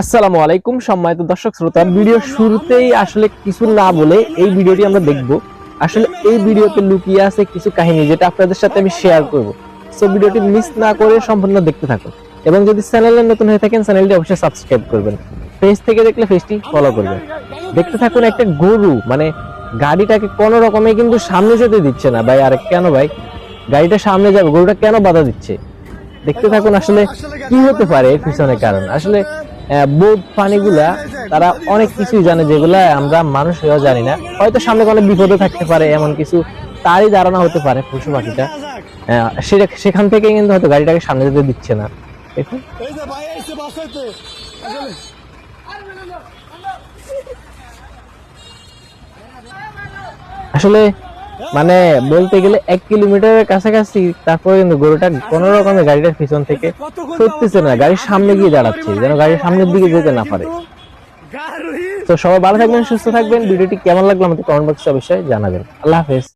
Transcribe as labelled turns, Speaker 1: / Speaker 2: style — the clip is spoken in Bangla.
Speaker 1: আসসালামু আলাইকুম, সম্মানিত দর্শক শ্রোতা, ভিডিও শুরুতেই আসলে কিছু না বলে এই ভিডিওটি আমরা দেখব। আসলে এই ভিডিওতে লুকিয়ে আছে কিছু কাহিনী যেটা আপনাদের সাথে আমি শেয়ার করব। সো ভিডিওটি মিস না করে সম্পূর্ণ দেখতে থাকুন। এবং যদি চ্যানেলে নতুন হয়ে থাকেন চ্যানেলটি অবশ্যই সাবস্ক্রাইব করবেন। পেজ থেকে দেখলে পেজটি ফলো করবেন। দেখতে থাকুন একটা গরু মানে গাড়িটাকে কোনো রকমে কিন্তু সামনে যেতে দিচ্ছে না। ভাই, আর কেন ভাই? গাড়িটা সামনে যাবে, গরুটা কেন বাধা দিচ্ছে? দেখতে থাকুন আসলে কি হতে পারে এর পিছনে কারণ। আসলে বোধ প্রাণীগুলা তারা অনেক কিছুই জানে যেগুলা আমরা মানুষ জানি না। হয়তো সামনে কোনো বিপদে থাকতে পারে, এমন কিছু তারই ধারণা হতে পারে পশু পাখিটা। সেটা- সেখান থেকে কিন্তু হয়তো গাড়িটাকে সামনে যেতে দিচ্ছে না। আসলে মানে বলতে গেলে এক কিলোমিটারের কাছাকাছি, তারপরে কিন্তু গরুটা কোন রকমের গাড়িটার পিছন থেকে সরতেছে না, গাড়ির সামনে গিয়ে দাঁড়াচ্ছে, যেন গাড়ির সামনের দিকে যেতে না পারে। তো সবাই ভালো থাকবেন, সুস্থ থাকবেন। ভিডিওটি কেমন লাগল আমাদের কমেন্ট বক্সে অবশ্যই জানাবেন। আল্লাহ হাফেজ।